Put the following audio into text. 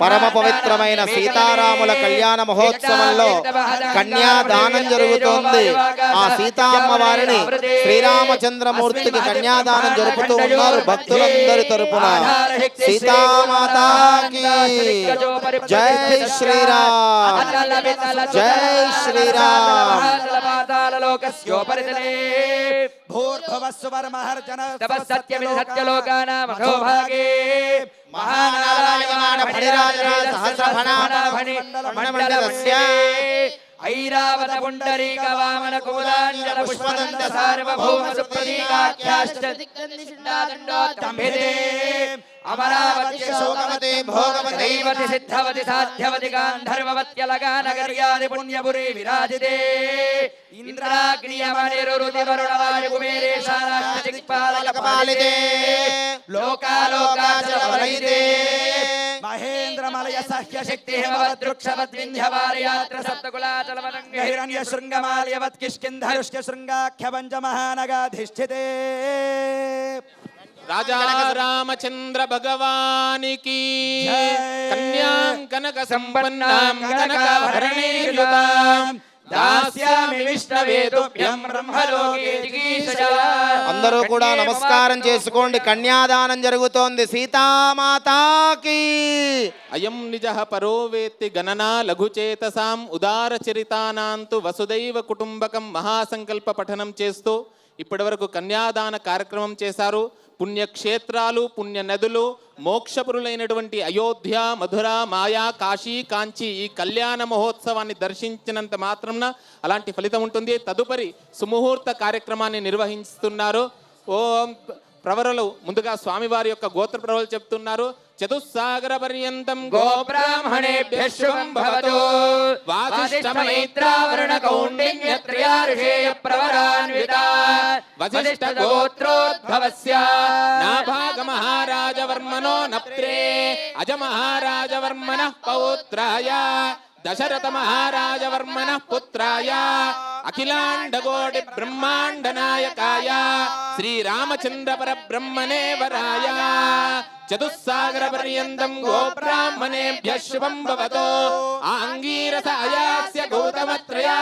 పరమ పవిత్రమైన సీతారాముల కళ్యాణ మహోత్సవంలో కన్యాదానం జరుగుతోంది ఆ సీతామ్మ వారిని శ్రీరామచంద్రమూర్తికి కన్యాదానం జరుపుతూ ఉన్నారు భక్తులందరి తరపున సీతామాతాకి జై శ్రీరామ్ జై శ్రీరామ్ లోకస్యోపరితలే భూర్భువస్సువర్మహర్జన తపస్సత్యమితి సత్యలోకానామధోభాగే మహానారాయణ ఫణిరాజన సహస్రఫణాఫణి మండలస్య ఐరావత పుండరీక వామన కుముదాంజన పుష్పదంత సార్వభౌమ సుప్రతీకాఖ్యాశ్చ దిగ్గంధిషిండాదండోత్తంభిదే అమరావతి శోకవతి భోగవతి దైవతి సిద్ధవతి సాధ్యవతి గాంధర్వవత్యలగానగర్యాది పుణ్యపురి విరాజితే ఇంద్రాగ్నియమనిరురుతి వరుణవాయు కుబేరేశారాక్ష దిక్పాలక పాలితే లోకాలోకాచలవలయితే మహేంద్రమలయ సహ్య శక్తి హిమవదృక్షవద్వింధ్యవారయాత్ర సప్తకులాచలవనంగ హిరణ్య శృంగమాల్యవత్ కిష్కింధరుష్క శృంగాఖ్య పంచ మహానగాధిష్ఠితే రాజా రామచంద్ర భగవానికి. కన్యాం కనక సంపన్నాం కనకాభరణీయుతాం అందరూ కూడా నమస్కారం చేసుకోండి. కన్యాదానం జరుగుతోంది. సీతామాతాకి. అయం నిజ పరో వేత్తి గణనా లఘుచేతసాం ఉదార చరితానాంతు వసుదైవ కుటుంబకం మహాసంకల్ప పఠనం చేస్తూ ఇప్పటివరకు కన్యాదాన కార్యక్రమం చేశారు. పుణ్యక్షేత్రాలు పుణ్య నదులు మోక్షపురులైనటువంటి అయోధ్య మధుర మాయా కాశీ కాంచి ఈ కళ్యాణ మహోత్సవాన్ని దర్శించినంత మాత్రంన అలాంటి ఫలితం ఉంటుంది. తదుపరి సుముహూర్త కార్యక్రమాన్ని నిర్వహిస్తున్నారు. ఓం ప్రవరలు ముందుగా స్వామివారి యొక్క గోత్ర ప్రవరలు చెప్తున్నారు. చతుస్సాగర పర్యంతం గోబ్రాహ్మణేభ్య శుభం భవతు. వాసిష్ఠమైత్రావరుణ కౌండిన్యత్రయా నప్త్రే అజ మహారాజవర్మన పౌత్రాయ దశరథ మహారాజవర్మన పుత్రాయ. అఖిలాండకోటి బ్రహ్మాండ నాయకాయ శ్రీరామచంద్ర పరబ్రహ్మణే వరాయ చతుస్సాగర పర్యంతం గోబ్రాహ్మణేభ్య శుభం భవతో. ఆంగీరస అయాస్య గౌతమత్రయా